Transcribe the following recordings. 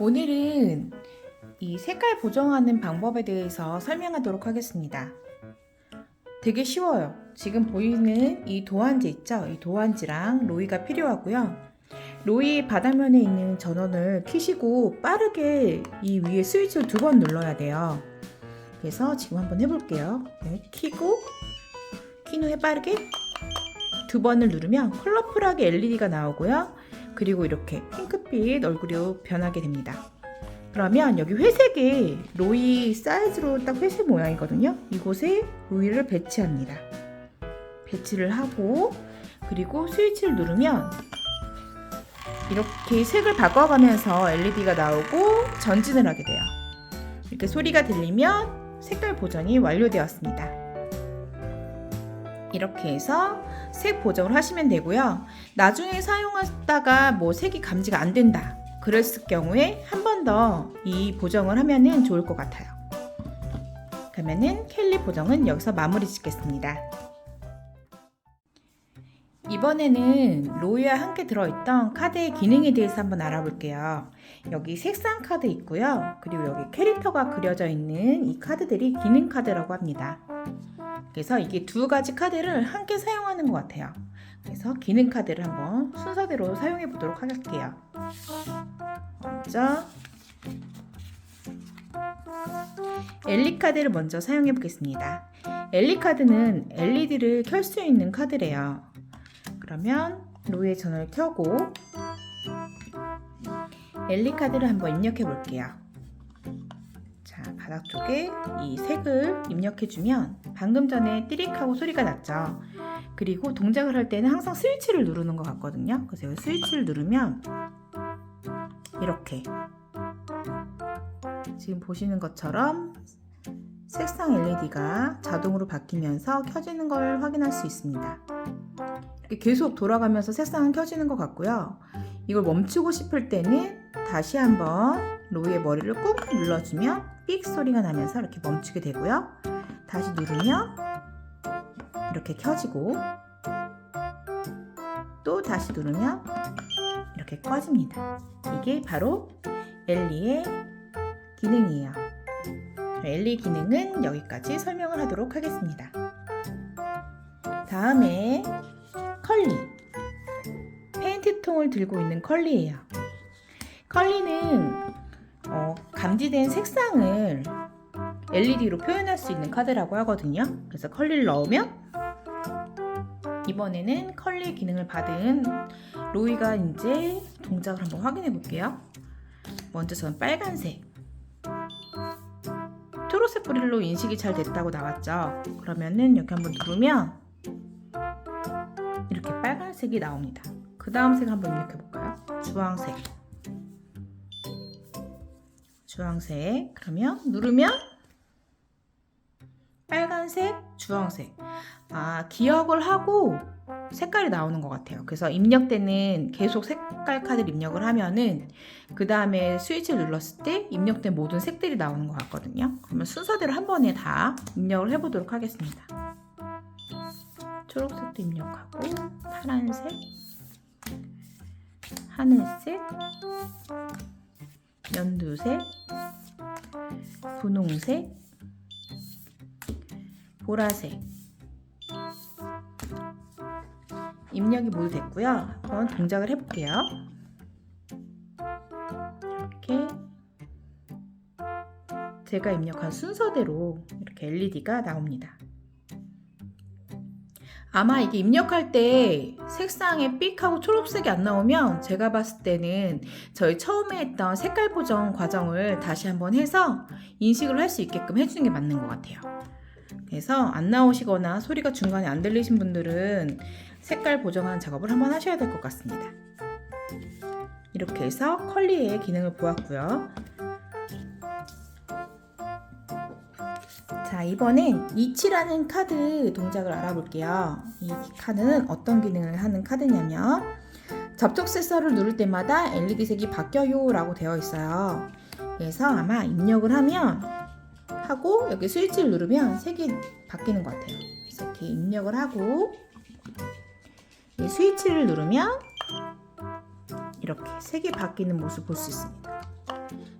오늘은 이 색깔 보정하는 방법에 대해서 설명하도록 하겠습니다. 되게 쉬워요. 지금 보이는 이 도안지 있죠? 이 도안지랑 로이가 필요하고요. 로이 바닥면에 있는 전원을 켜시고 빠르게 이 위에 스위치를 두 번 눌러야 돼요. 그래서 지금 한번 해볼게요. 네, 키고 킨 후에 빠르게 두 번을 누르면 컬러풀하게 LED가 나오고요. 그리고 이렇게 핑크빛 얼굴이 변하게 됩니다. 그러면 여기 회색에 로이 사이즈로 딱 회색 모양이거든요. 이곳에 로이를 배치합니다. 배치를 하고 그리고 스위치를 누르면 이렇게 색을 바꿔가면서 LED가 나오고 전진을 하게 돼요. 이렇게 소리가 들리면 색깔 보정이 완료되었습니다. 이렇게 해서 색 보정을 하시면 되고요. 나중에 사용하다가 뭐 색이 감지가 안 된다. 그랬을 경우에 한 번 더 이 보정을 하면은 좋을 것 같아요. 그러면은 켈리 보정은 여기서 마무리 짓겠습니다. 이번에는 로이와 함께 들어있던 카드의 기능에 대해서 한번 알아볼게요. 여기 색상 카드 있고요. 그리고 여기 캐릭터가 그려져 있는 이 카드들이 기능 카드라고 합니다. 그래서 이게 두 가지 카드를 함께 사용하는 것 같아요. 그래서 기능 카드를 한번 순서대로 사용해 보도록 할게요. 먼저 엘리 카드를 먼저 사용해 보겠습니다. 엘리 카드는 LED를 켤 수 있는 카드래요. 그러면 로이의 전원을 켜고 엘리 카드를 한번 입력해 볼게요. 자, 바닥 쪽에 이 색을 입력해 주면 방금 전에 띠릭하고 소리가 났죠. 그리고 동작을 할 때는 항상 스위치를 누르는 것 같거든요. 그래서 여기 스위치를 누르면 이렇게 지금 보시는 것처럼 색상 LED가 자동으로 바뀌면서 켜지는 걸 확인할 수 있습니다. 이렇게 계속 돌아가면서 색상은 켜지는 것 같고요. 이걸 멈추고 싶을 때는 다시 한번 로이의 머리를 꾹 눌러주면 삑 소리가 나면서 이렇게 멈추게 되고요. 다시 누르면 이렇게 켜지고 또 다시 누르면 이렇게 꺼집니다. 이게 바로 엘리의 기능이에요. 엘리 기능은 여기까지 설명을 하도록 하겠습니다. 다음에 컬리. 페인트통을 들고 있는 컬리예요. 컬리는 어, 감지된 색상을 LED로 표현할 수 있는 카드라고 하거든요. 그래서 컬리를 넣으면 이번에는 컬리 기능을 받은 로이가 이제 동작을 한번 확인해 볼게요. 먼저 저는 빨간색. 초록색 브릴로 인식이 잘 됐다고 나왔죠. 그러면은 여기 한번 누르면 이렇게 빨간색이 나옵니다. 그 다음 색 한번 입력해 볼까요? 주황색. 주황색. 그러면 누르면 빨간색, 주황색. 아, 기억을 하고 색깔이 나오는 것 같아요. 그래서 입력되는 계속 색깔 카드를 입력을 하면은 그 다음에 스위치를 눌렀을 때 입력된 모든 색들이 나오는 것 같거든요. 그러면 순서대로 한 번에 다 입력을 해보도록 하겠습니다. 초록색도 입력하고 파란색, 하늘색, 연두색, 분홍색, 보라색 입력이 모두 됐고요. 한번 동작을 해볼게요. 이렇게 제가 입력한 순서대로 이렇게 LED가 나옵니다. 아마 이게 입력할 때 색상에 삑하고 초록색이 안 나오면 제가 봤을 때는 저희 처음에 했던 색깔 보정 과정을 다시 한번 해서 인식을 할 수 있게끔 해주는 게 맞는 것 같아요. 그래서 안 나오시거나 소리가 중간에 안 들리신 분들은 색깔 보정하는 작업을 한번 하셔야 될 것 같습니다. 이렇게 해서 컬리의 기능을 보았고요. 자, 이번엔 이치라는 카드 동작을 알아볼게요. 이 카드는 어떤 기능을 하는 카드냐면 접촉 센서를 누를 때마다 LED 색이 바뀌어요 라고 되어 있어요. 그래서 아마 입력을 하면 하고 여기 스위치를 누르면 색이 바뀌는 것 같아요. 그래서 이렇게 입력을 하고 이 스위치를 누르면 이렇게 색이 바뀌는 모습 볼 수 있습니다.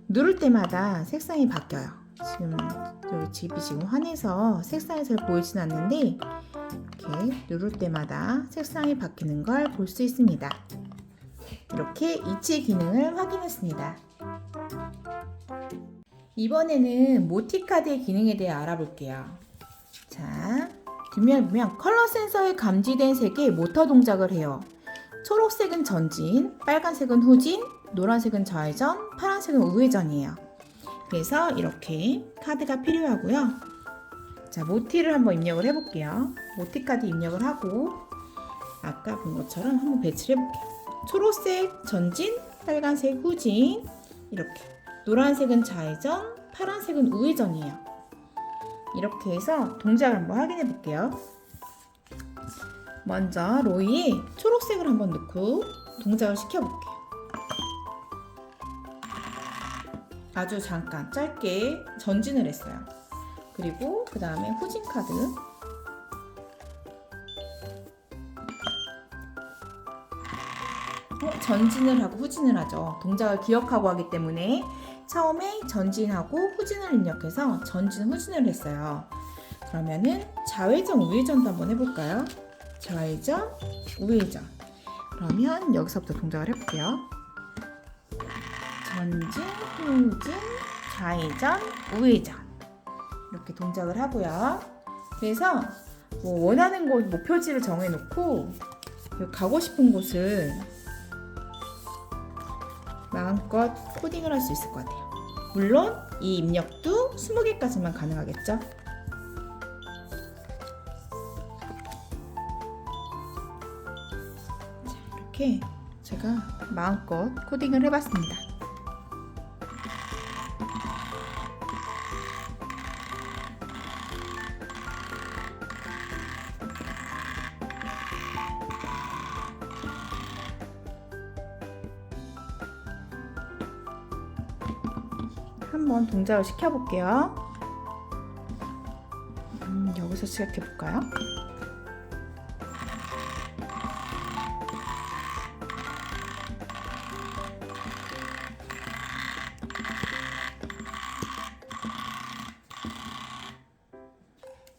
누를 때마다 색상이 바뀌어요. 지금 여기 집이 지금 환해서 색상이 잘 보이진 않는데 이렇게 누를 때마다 색상이 바뀌는 걸 볼 수 있습니다. 이렇게 이치 기능을 확인했습니다. 이번에는 모티 카드의 기능에 대해 알아볼게요. 자, 뒷면을 보면 컬러 센서에 감지된 색의 모터 동작을 해요. 초록색은 전진, 빨간색은 후진, 노란색은 좌회전, 파란색은 우회전이에요. 그래서 이렇게 카드가 필요하고요. 자, 모티를 한번 입력을 해볼게요. 모티 카드 입력을 하고 아까 본 것처럼 한번 배치를 해볼게요. 초록색 전진, 빨간색 후진 이렇게 노란색은 좌회전, 파란색은 우회전이에요. 이렇게 해서 동작을 한번 확인해 볼게요. 먼저 로이에 초록색을 한번 넣고 동작을 시켜볼게요. 아주 잠깐 짧게 전진을 했어요. 그리고 그 다음에 후진 카드 어, 전진을 하고 후진을 하죠. 동작을 기억하고 하기 때문에 처음에 전진하고 후진을 입력해서 전진 후진을 했어요. 그러면은 좌회전 우회전도 한번 해볼까요? 좌회전 우회전 그러면 여기서부터 동작을 해볼게요. 전진 후진 좌회전 우회전 이렇게 동작을 하고요. 그래서 뭐 원하는 곳 목표지를 정해놓고 그 가고 싶은 곳을 마음껏 코딩을 할 수 있을 것 같아요. 물론 이 입력도 20개까지만 가능하겠죠. 자, 이렇게 제가 마음껏 코딩을 해봤습니다. 동작을 시켜볼게요. 음, 여기서 시작해볼까요?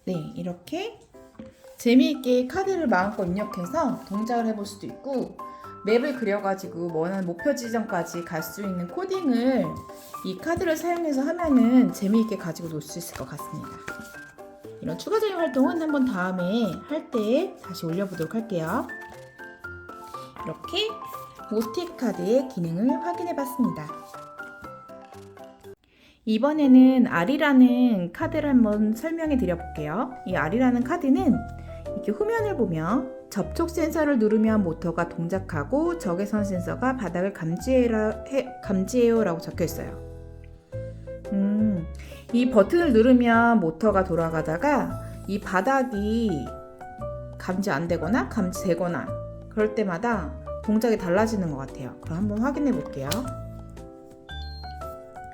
네, 이렇게 재미있게 카드를 마음껏 입력해서 동작을 해볼 수도 있고 맵을 그려가지고 원하는 목표 지점까지 갈 수 있는 코딩을 이 카드를 사용해서 하면은 재미있게 가지고 놀 수 있을 것 같습니다. 이런 추가적인 활동은 한번 다음에 할 때 다시 올려보도록 할게요. 이렇게 모스틱 카드의 기능을 확인해 봤습니다. 이번에는 R이라는 카드를 한번 설명해 드려 볼게요. 이 R이라는 카드는 이렇게 후면을 보면 접촉 센서를 누르면 모터가 동작하고 적외선 센서가 바닥을 감지해라, 해, 감지해요라고 적혀 있어요. 음, 이 버튼을 누르면 모터가 돌아가다가 이 바닥이 감지 안 되거나 감지되거나 그럴 때마다 동작이 달라지는 것 같아요. 그럼 한번 확인해 볼게요.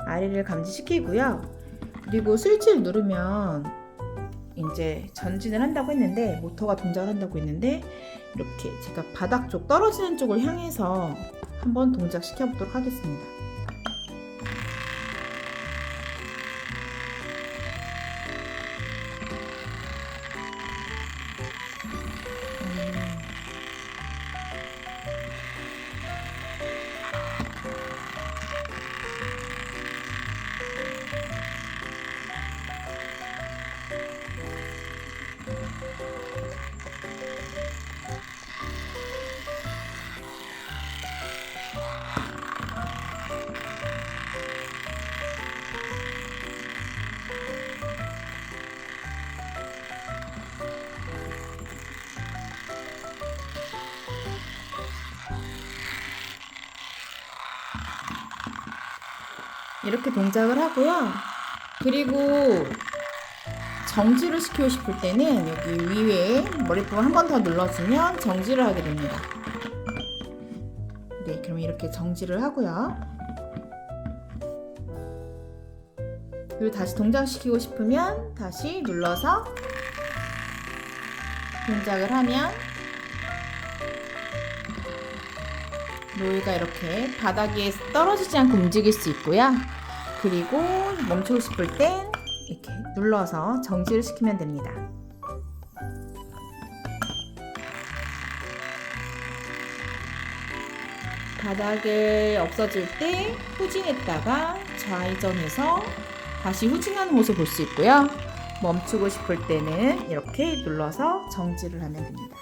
아래를 감지시키고요. 그리고 스위치를 누르면 이제 전진을 한다고 했는데 모터가 동작을 한다고 했는데 이렇게 제가 바닥 쪽 떨어지는 쪽을 향해서 한번 동작 시켜 보도록 하겠습니다. 이렇게 동작을 하고요. 그리고 정지를 시키고 싶을 때는 여기 위에 머리부분 한 번 더 눌러주면 정지를 하게 됩니다. 네, 그럼 이렇게 정지를 하고요. 그리고 다시 동작시키고 싶으면 다시 눌러서 동작을 하면 로이가 이렇게 바닥에 떨어지지 않고 움직일 수 있고요. 그리고 멈추고 싶을 땐 이렇게 눌러서 정지를 시키면 됩니다. 바닥에 없어질 때 후진했다가 좌회전해서 다시 후진하는 모습 볼 수 있고요. 멈추고 싶을 때는 이렇게 눌러서 정지를 하면 됩니다.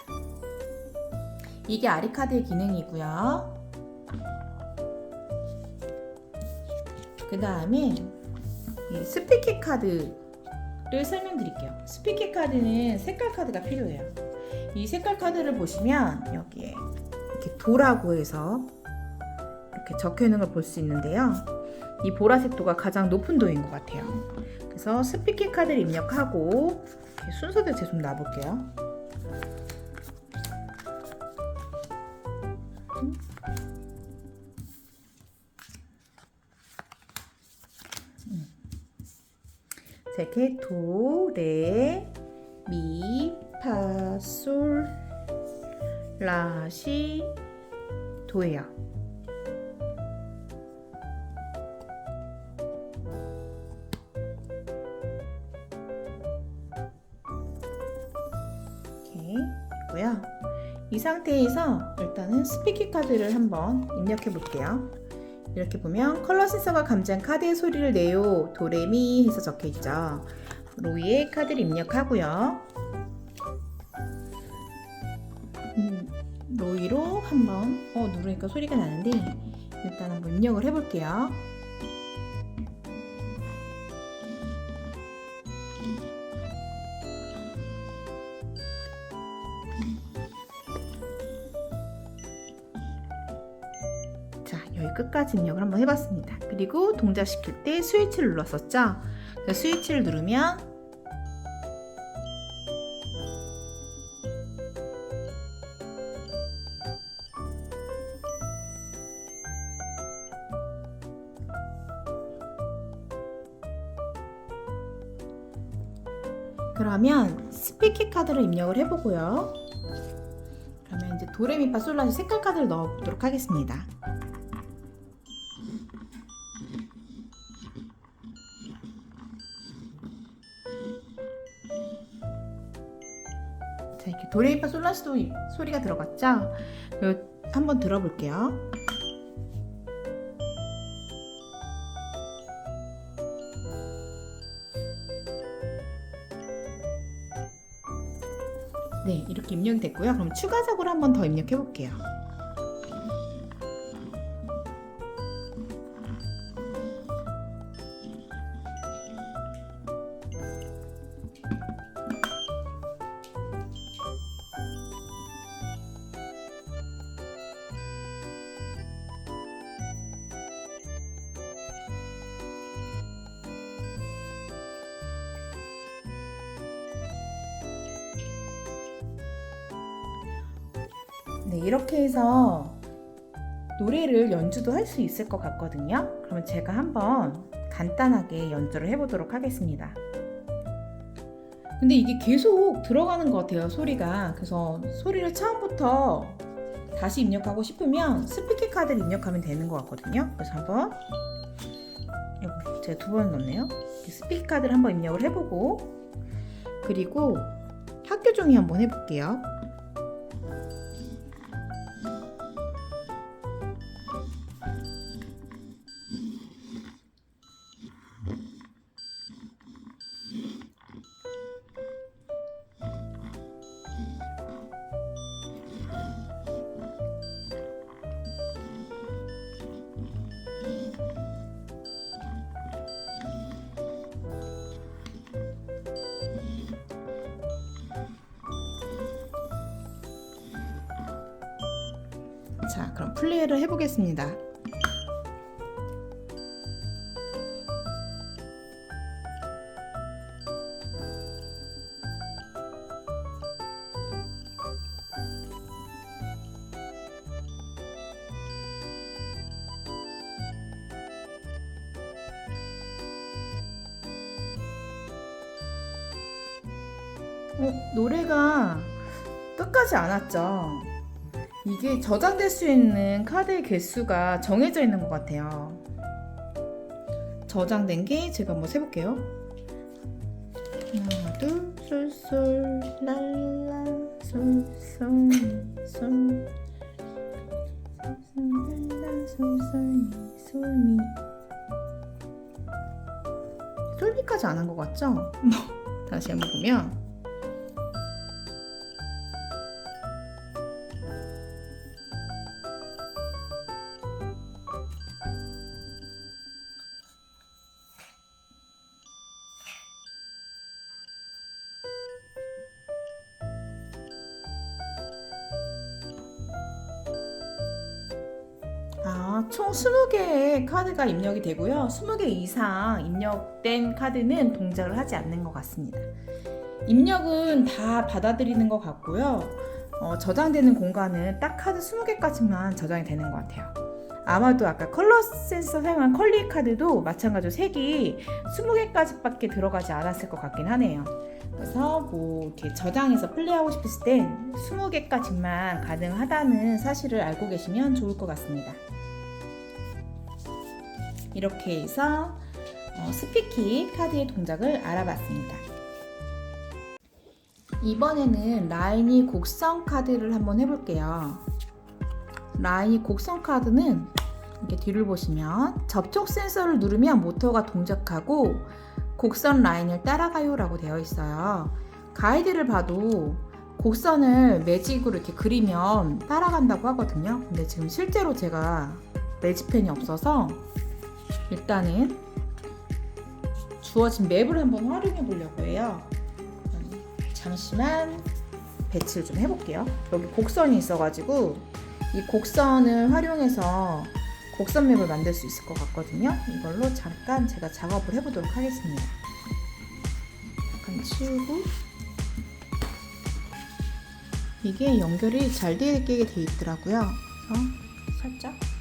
이게 아리카드의 기능이고요. 그 다음에 이 스피키 카드를 설명드릴게요. 스피키 카드는 색깔 카드가 필요해요. 이 색깔 카드를 보시면 여기에 이렇게 도라고 해서 이렇게 적혀 있는 걸 볼 수 있는데요. 이 보라색 도가 가장 높은 도인 것 같아요. 그래서 스피키 카드를 입력하고 순서대로 제가 좀 놔볼게요. 자, 이렇게 도, 레, 미, 파, 솔, 라, 시, 도예요. 이렇게 있고요. 이 상태에서 일단은 스피키 카드를 한번 입력해 볼게요. 이렇게 보면 컬러 센서가 감지한 카드의 소리를 내요 도레미 해서 적혀 있죠. 로이의 카드를 입력하고요. 음, 로이로 한번 어 누르니까 소리가 나는데 일단 한번 입력을 해볼게요. 입력을 한번 해봤습니다. 그리고 동작시킬 때 스위치를 눌렀었죠? 자, 스위치를 누르면 그러면 스피키 카드를 입력을 해보고요. 그러면 이제 도레미파 솔라시 색깔 카드를 넣어보도록 하겠습니다. 도레미파 솔라시도 이- 소리가 들어갔죠? 한번 들어볼게요. 네, 이렇게 입력이 됐고요. 그럼 추가적으로 한 번 더 입력해 볼게요. 네, 이렇게 해서 노래를 연주도 할 수 있을 것 같거든요. 그러면 제가 한번 간단하게 연주를 해보도록 하겠습니다. 근데 이게 계속 들어가는 것 같아요, 소리가. 그래서 소리를 처음부터 다시 입력하고 싶으면 스피키 카드를 입력하면 되는 것 같거든요. 그래서 한번 제가 두 번 넣네요. 스피키 카드를 한번 입력을 해보고 그리고 학교 종이 한번 해볼게요. 해보겠습니다. 어, 노래가 끝까지 안 왔죠? 이게 저장될 수 있는 카드의 개수가 정해져 있는 것 같아요. 저장된 게 제가 한번 세볼게요. 하나, 둘, 솔솔, 랄라, 랄라, 솔솔, 솔미. 솔미까지 안 한 것 같죠? 다시 한번 보면. 카드가 입력이 되고요. 20개 이상 입력된 카드는 동작을 하지 않는 것 같습니다. 입력은 다 받아들이는 것 같고요. 어, 저장되는 공간은 딱 카드 20개까지만 저장이 되는 것 같아요. 아마도 아까 컬러 센서 사용한 컬리 카드도 마찬가지로 색이 20개까지밖에 들어가지 않았을 것 같긴 하네요. 그래서 뭐 이렇게 저장해서 플레이하고 싶으실 땐 20개까지만 가능하다는 사실을 알고 계시면 좋을 것 같습니다. 이렇게 해서 어, 스피키 카드의 동작을 알아봤습니다. 이번에는 라인이 곡선 카드를 한번 해볼게요. 라인이 곡선 카드는 이렇게 뒤를 보시면 접촉 센서를 누르면 모터가 동작하고 곡선 라인을 따라가요 라고 되어 있어요. 가이드를 봐도 곡선을 매직으로 이렇게 그리면 따라간다고 하거든요. 근데 지금 실제로 제가 매직펜이 없어서 일단은 주어진 맵을 한번 활용해 보려고 해요. 잠시만 배치를 좀 해볼게요. 여기 곡선이 있어가지고 이 곡선을 활용해서 곡선 맵을 만들 수 있을 것 같거든요. 이걸로 잠깐 제가 작업을 해보도록 하겠습니다. 잠깐 치우고 이게 연결이 잘 되게 돼 있더라고요. 그래서 살짝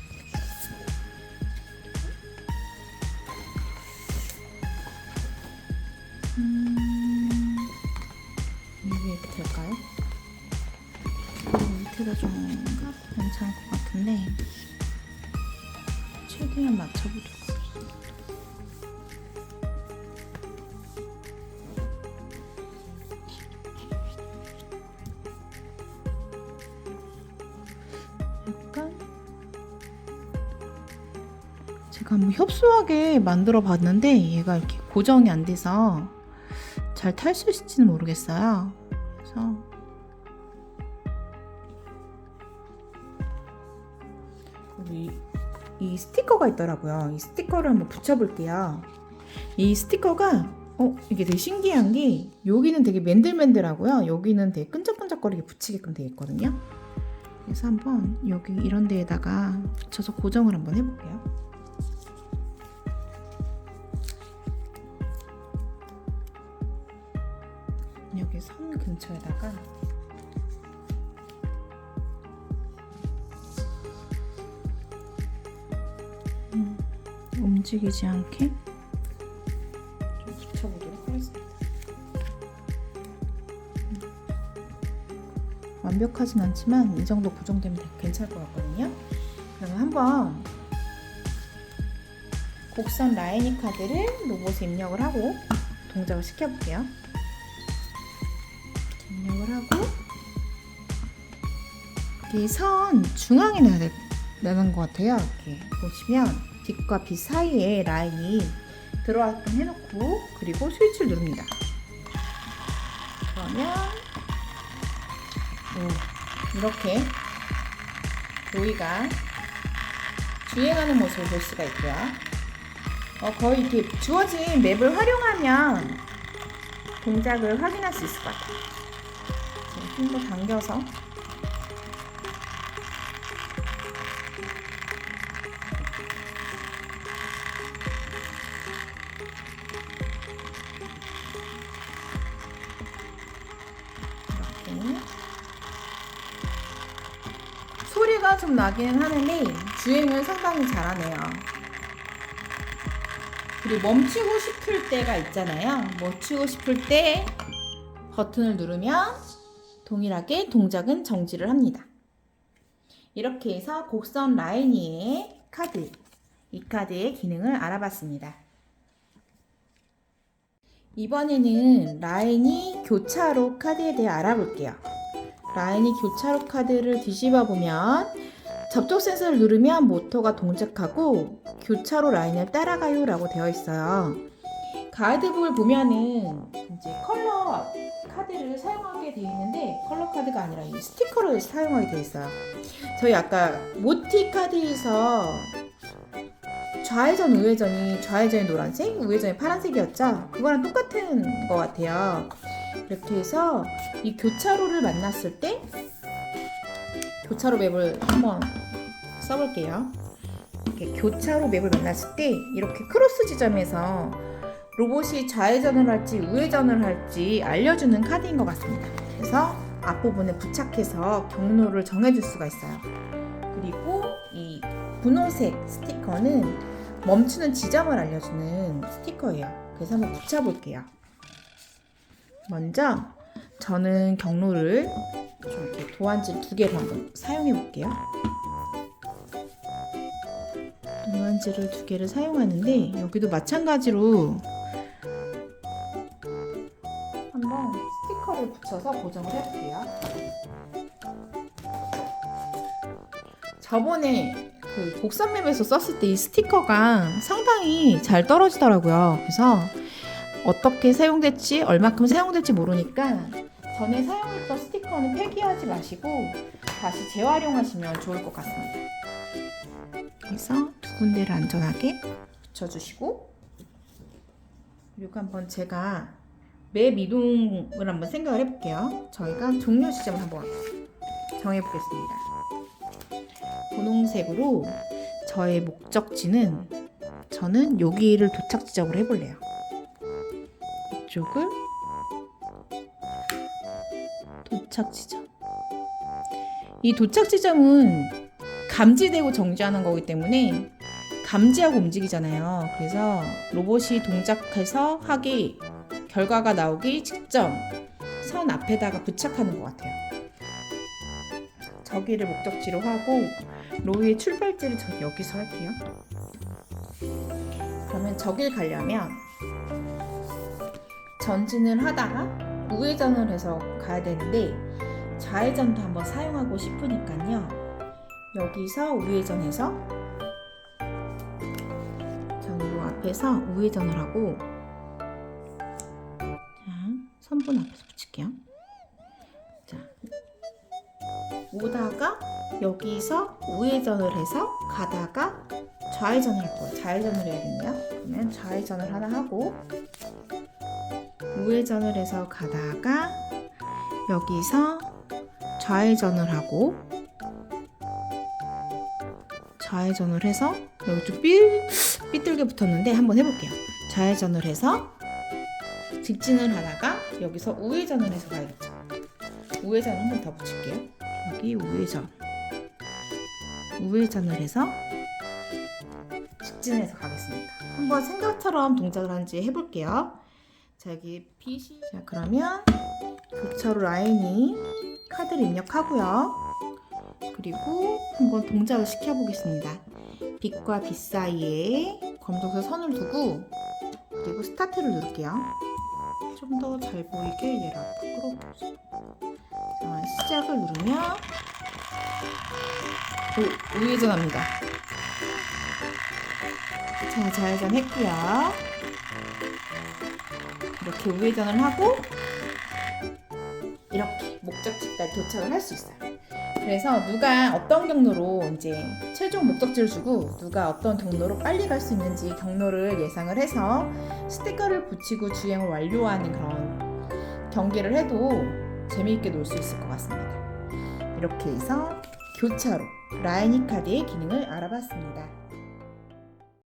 것 같은데 최대한 맞춰보도록 하겠습니다. 약간 제가 한번 협소하게 만들어 봤는데 얘가 이렇게 고정이 안 돼서 잘 탈 수 있을지는 모르겠어요. 그래서 스티커가 있더라고요. 이 스티커를 한번 붙여볼게요. 이 스티커가 어 이게 되게 신기한 게 여기는 되게 맨들맨들하고요. 여기는 되게 끈적끈적거리게 붙이게끔 되어 있거든요. 그래서 한번 여기 이런 데에다가 붙여서 고정을 한번 해볼게요. 여기 선 근처에다가 움직이지 않게 좀 붙여보도록 하겠습니다. 음. 완벽하진 않지만 이 정도 고정되면 되- 괜찮을 것 같거든요. 그러면 한번 곡선 라이니 카드를 로봇에 입력을 하고 동작을 시켜볼게요. 입력을 하고 이 선 중앙에 나는 것 같아요. 이렇게 보시면 뒷과 빛 사이에 라인이 들어왔게 해놓고 그리고 스위치를 누릅니다. 그러면 오, 이렇게 로이가 주행하는 모습을 볼 수가 있고요. 어, 거의 이렇게 주어진 맵을 활용하면 동작을 확인할 수 있을 것 같아요. 힘도 당겨서 좀 나기는 하는데 주행을 상당히 잘하네요. 그리고 멈추고 싶을 때가 있잖아요. 멈추고 싶을 때 버튼을 누르면 동일하게 동작은 정지를 합니다. 이렇게 해서 곡선 라인이의 카드, 이 카드의 기능을 알아봤습니다. 이번에는 라인이 교차로 카드에 대해 알아볼게요. 라인이 교차로 카드를 뒤집어 보면 접촉 센서를 누르면 모터가 동작하고 교차로 라인을 따라가요 라고 되어 있어요. 가이드북을 보면은 이제 컬러 카드를 사용하게 되어 있는데 컬러 카드가 아니라 이 스티커를 사용하게 되어 있어요. 저희 아까 모티 카드에서 좌회전 우회전이 좌회전이 노란색, 우회전이 파란색이었죠? 그거랑 똑같은 것 같아요. 이렇게 해서 이 교차로를 만났을 때 교차로 맵을 한번 써볼게요. 이렇게 교차로 맵을 만났을 때 이렇게 크로스 지점에서 로봇이 좌회전을 할지 우회전을 할지 알려주는 카드인 것 같습니다. 그래서 앞부분에 부착해서 경로를 정해줄 수가 있어요. 그리고 이 분홍색 스티커는 멈추는 지점을 알려주는 스티커예요. 그래서 한번 붙여볼게요. 먼저 저는 경로를 이렇게 도안지 두 개를 한번 사용해 볼게요. 도안지를 두 개를 사용하는데 여기도 마찬가지로 한번 스티커를 붙여서 고정을 해볼게요. 저번에 그 곡선맵에서 썼을 때 이 스티커가 상당히 잘 떨어지더라고요. 그래서 어떻게 사용될지 얼마큼 사용될지 모르니까 전에 사용했던 스티커는 폐기하지 마시고 다시 재활용하시면 좋을 것 같습니다. 그래서 두 군데를 안전하게 붙여주시고 그리고 한번 제가 맵 이동을 한번 생각을 해볼게요. 저희가 종료 지점을 한번 정해보겠습니다. 분홍색으로 저의 목적지는 저는 여기를 도착 지점으로 해볼래요. 이쪽을 도착 지점. 이 도착 지점은 감지되고 정지하는 거기 때문에 감지하고 움직이잖아요. 그래서 로봇이 동작해서 하기 결과가 나오기 직전 선 앞에다가 부착하는 것 같아요. 저기를 목적지로 하고 로이의 출발지를 저 여기서 할게요. 그러면 저길 가려면 전진을 하다가 우회전을 해서 가야 되는데 좌회전도 한번 사용하고 싶으니까요. 여기서 우회전해서 앞에서 우회전을 하고 자, 선분 앞에서 붙일게요. 자, 오다가 여기서 우회전을 해서 가다가 좌회전을 할 거예요. 좌회전을 해야겠네요. 그러면 좌회전을 하나 하고 우회전을 해서 가다가 여기서 좌회전을 하고 좌회전을 해서 여기 좀 삐, 삐뚤게 붙었는데 한번 해볼게요. 좌회전을 해서 직진을 하다가 여기서 우회전을 해서 가야겠죠. 우회전 한번 더 붙일게요. 여기 우회전 우회전을 해서 직진해서 가겠습니다. 한번 생각처럼 동작을 하는지 해볼게요. 자 여기 빛이 자 그러면 교차로 라인이 카드를 입력하고요. 그리고 한번 동작을 시켜보겠습니다. 빛과 빛 사이에 검정색 선을 두고 그리고 스타트를 누를게요. 좀 더 잘 보이게 얘를 앞으로 자, 시작을 누르면 오, 우회전합니다. 자, 좌회전 했고요. 이렇게 우회전을 하고 이렇게 목적지까지 도착을 할 수 있어요. 그래서 누가 어떤 경로로 이제 최종 목적지를 주고 누가 어떤 경로로 빨리 갈 수 있는지 경로를 예상을 해서 스티커를 붙이고 주행을 완료하는 그런 경기를 해도 재미있게 놀 수 있을 것 같습니다. 이렇게 해서 교차로 라이니 카드의 기능을 알아봤습니다.